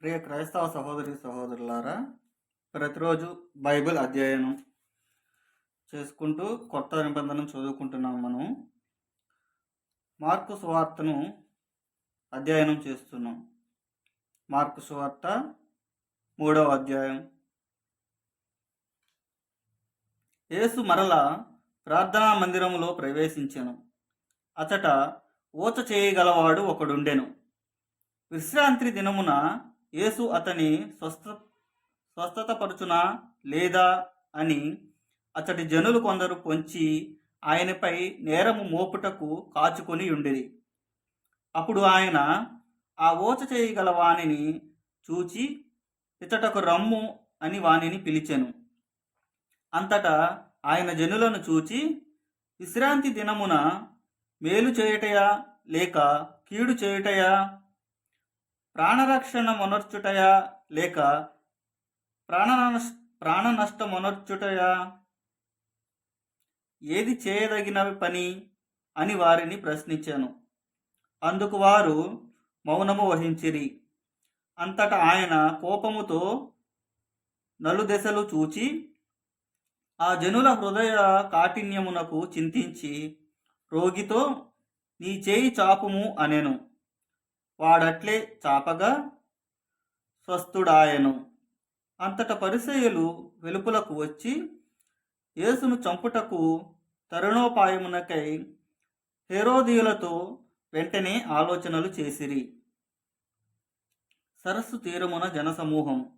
ప్రియ క్రైస్తవ సహోదరి సహోదరులారా ప్రతిరోజు బైబిల్ అధ్యయనం చేసుకుంటూ కొత్త నిబంధన చదువుకుంటున్నాం మనం. మార్కు సువార్తను అధ్యయనం చేస్తున్నాం. మార్కు సువార్త మూడవ అధ్యాయం. యేసు మరల ప్రార్థనా మందిరములో ప్రవేశించెను. అచట ఊచ చేయగలవాడు ఒకడుండెను. విశ్రాంతి దినమున యేసు అతని స్వస్థ స్వస్థతపరచునా లేదా అని అతడి జనులు కొందరు పొంచి ఆయనపై నేరము మోపుటకు కాచుకొని ఉండేది అప్పుడు ఆయన ఆ ఓచ చేయగల వానిని చూచి ఇతటకు రమ్ము అని వానిని పిలిచెను. అంతటా ఆయన జనులను చూచి విశ్రాంతి దినమున మేలు చేయుటయా లేక కీడు చేయుటయా? ప్రాణరక్షణ మొనర్చుటయా లేక ప్రాణ ప్రాణ నష్టమొనర్చుటయా ఏది చేయదగిన పని అని వారిని ప్రశ్నించాను. అందుకు వారు మౌనము వహించిరి. అంతటా ఆయన కోపముతో నలుదెశలు చూచి ఆ జనుల హృదయ కాఠిన్యమునకు చింతించి రోగితో నీ చేయి చాపుము అనెను. వాడట్లే చాపగా స్వస్థుడాయను. అంతట పరిసయులు వెలుపులకు వచ్చి యేసును చంపుటకు తరుణోపాయమునకై హేరోదీయులతో వెంటనే ఆలోచనలు చేసిరి. సరస్సు తీరమున జనసమూహం.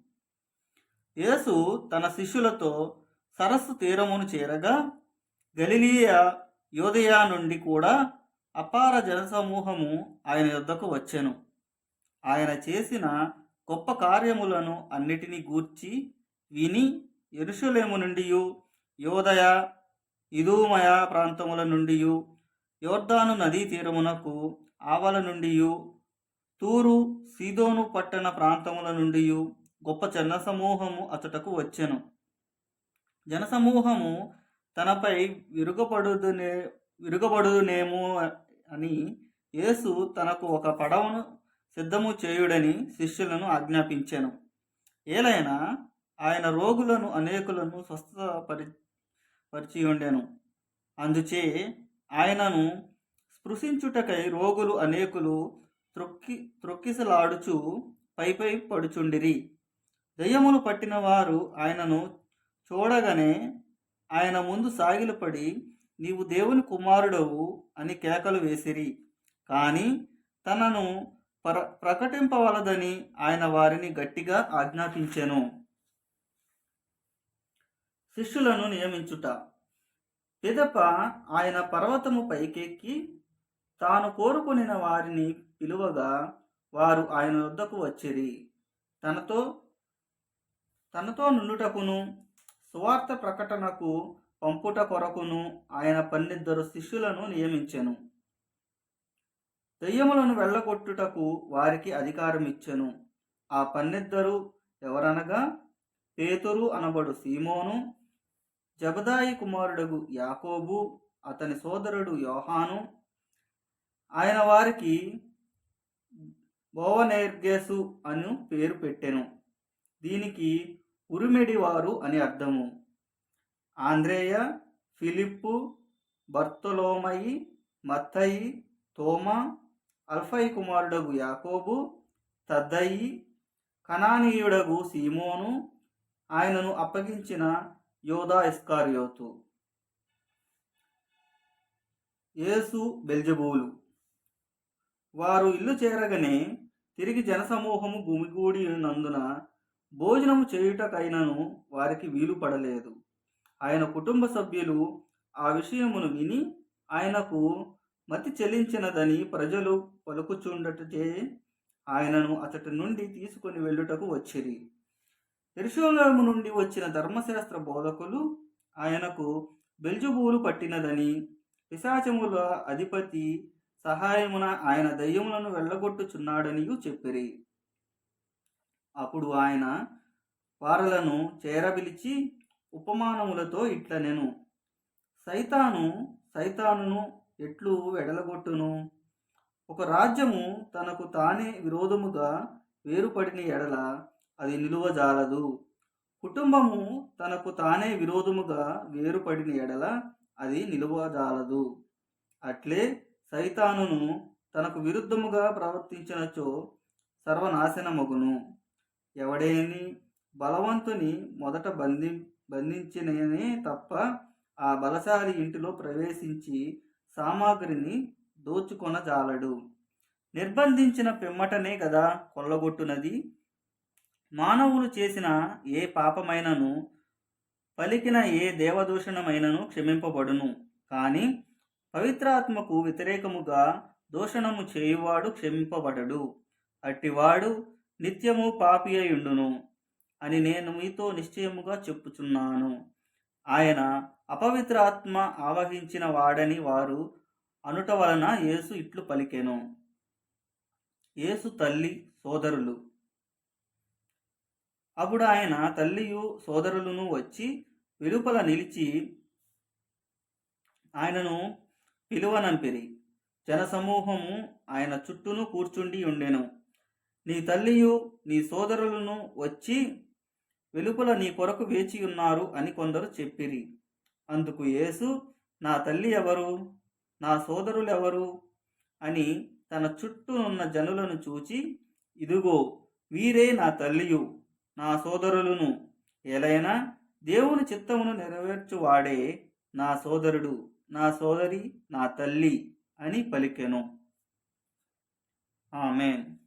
యేసు తన శిష్యులతో సరస్సు తీరమును చేరగా గలిలీయ యోధయా నుండి కూడా అపార జనసమూహము ఆయన యొద్దకు వచ్చెను. ఆయన చేసిన గొప్ప కార్యములను అన్నిటినీ గూర్చి విని ఎరుషులేము నుండి యోదయ ఇదూమయ ప్రాంతముల నుండి యోర్దాను నదీ తీరమునకు ఆవల నుండి తూరు సీదోను పట్టణ ప్రాంతముల నుండి గొప్ప జనసమూహము అతటకు వచ్చెను. జనసమూహము తనపై విరుగబడుదునే విరుగబడునేమో అని యేసు తనకు ఒక పడవను సిద్ధము చేయుడని శిష్యులను ఆజ్ఞాపించాను. ఏలైనా ఆయన రోగులను అనేకులను స్వస్థపరి పరిచి ఉండెను అందుచే ఆయనను స్పృశించుటకై రోగులు అనేకులు త్రొక్కి త్రొక్కిసలాడుచు పైపై పడుచుండిరి. దయ్యములు పట్టిన వారు ఆయనను చూడగానే ఆయన ముందు సాగిలపడి నీవు దేవుని కుమారుడవు అని కేకలు వేసిరి. కానీ తనను ప్ర ప్రకటింపవలదని ఆయన వారిని గట్టిగా ఆజ్ఞాపించెను. శిష్యులను నియమించుట. పిదప ఆయన పర్వతము పైకెక్కి తాను కోరుకొనిన వారిని పిలువగా వారు ఆయన వద్దకు వచ్చిరి. తనతో తనతో నుండుటకును సువార్త ప్రకటనకు పంపుట కొరకును ఆయన పన్నిద్దరు శిష్యులను నియమించెను. దెయ్యములను వెళ్ళగొట్టుటకు వారికి అధికారం ఇచ్చెను ఆ పన్నిద్దరు ఎవరనగా? పేతురు అనబడు సీమోను జబదాయి కుమారుడగు యాకోబు అతని సోదరుడు యోహాను. ఆయన వారికి బోవనేర్గేసు అను పేరు పెట్టెను. దీనికి ఉరిమెడివారు అని అర్థము. ఆంద్రేయ ఫిలిప్పు బర్తలోమయి మత్తయి తోమా అల్ఫై కుమారుడగు యాకోబు తద్దయి కనానీయుడగు సీమోను ఆయనను అప్పగించిన యోధా ఇస్కారియోతు. యేసు బెల్జబూలు. వారు ఇల్లు చేరగనే తిరిగి జనసమూహము గుమిగూడి నందున భోజనము చేయుటకైనను వారికి వీలు పడలేదు ఆయన కుటుంబ సభ్యులు ఆ విషయమును విని ఆయనకు మతి చెల్లించినదని ప్రజలు పలుకుచుండటచే ఆయనను అతటి నుండి తీసుకొని వెళ్ళుటకు వచ్చిరి. ఎరుషోలేము నుండి వచ్చిన ధర్మశాస్త్ర బోధకులు ఆయనకు బెల్జుబూలు పట్టినదని పిశాచముల అధిపతి సహాయమున ఆయన దయ్యములను వెళ్ళగొట్టుచున్నాడనియు చెప్పిరి. అప్పుడు ఆయన వారలను చేరబిలిచి ఉపమానములతో ఇట్ల నేను సైతాను సైతానును ఎట్లు వెడలగొట్టును? ఒక రాజ్యము తనకు తానే విరోధముగా వేరుపడిన ఎడల అది నిలువజాలదు. కుటుంబము తనకు తానే విరోధముగా వేరుపడిన ఎడల అది నిలువజాలదు. అట్లే సైతానును తనకు విరుద్ధముగా ప్రవర్తించినచో సర్వనాశనమగును. ఎవడేని? బలవంతుని మొదట బంధి బంధించిననే తప్ప ఆ బలశాలి ఇంటిలో ప్రవేశించి సామాగ్రిని దోచుకొనజాలడు. నిర్బంధించిన పిమ్మటనే కదా కొల్లగొట్టునది. మానవులు చేసిన ఏ పాపమైనను పలికిన ఏ దేవదూషణమైనను క్షమింపబడును. కానీ పవిత్రాత్మకు వ్యతిరేకముగా దూషణము చేయువాడు క్షమింపబడడు. అట్టివాడు నిత్యము పాపియయుండును అని నేను మీతో నిశ్చయముగా చెప్పుచున్నాను. ఆయన అపవిత్రాత్మ ఆవహించిన వాడని వారు అనుట వలన యేసు ఇట్లు పలికెను. యేసు తల్లి సోదరులు. అప్పుడు ఆయన తల్లియు సోదరులను వచ్చి వెలుపల నిలిచి ఆయనను పిలువనంపిరి. జనసమూహము ఆయన చుట్టూను కూర్చుండి ఉండెను. నీ తల్లియు నీ సోదరులను వచ్చి వెలుపల నీ కొరకు వేచి ఉన్నారు అని కొందరు చెప్పిరి. అందుకు యేసు నా తల్లి ఎవరు? నా సోదరులు ఎవరు అని తన చుట్టూ ఉన్న జనులను చూచి ఇదిగో వీరే నా తల్లియు నా సోదరులను. ఎలైనా దేవుని చిత్తమును నెరవేర్చువాడే నా సోదరుడు నా సోదరి నా తల్లి అని పలికెను. ఆమెన్.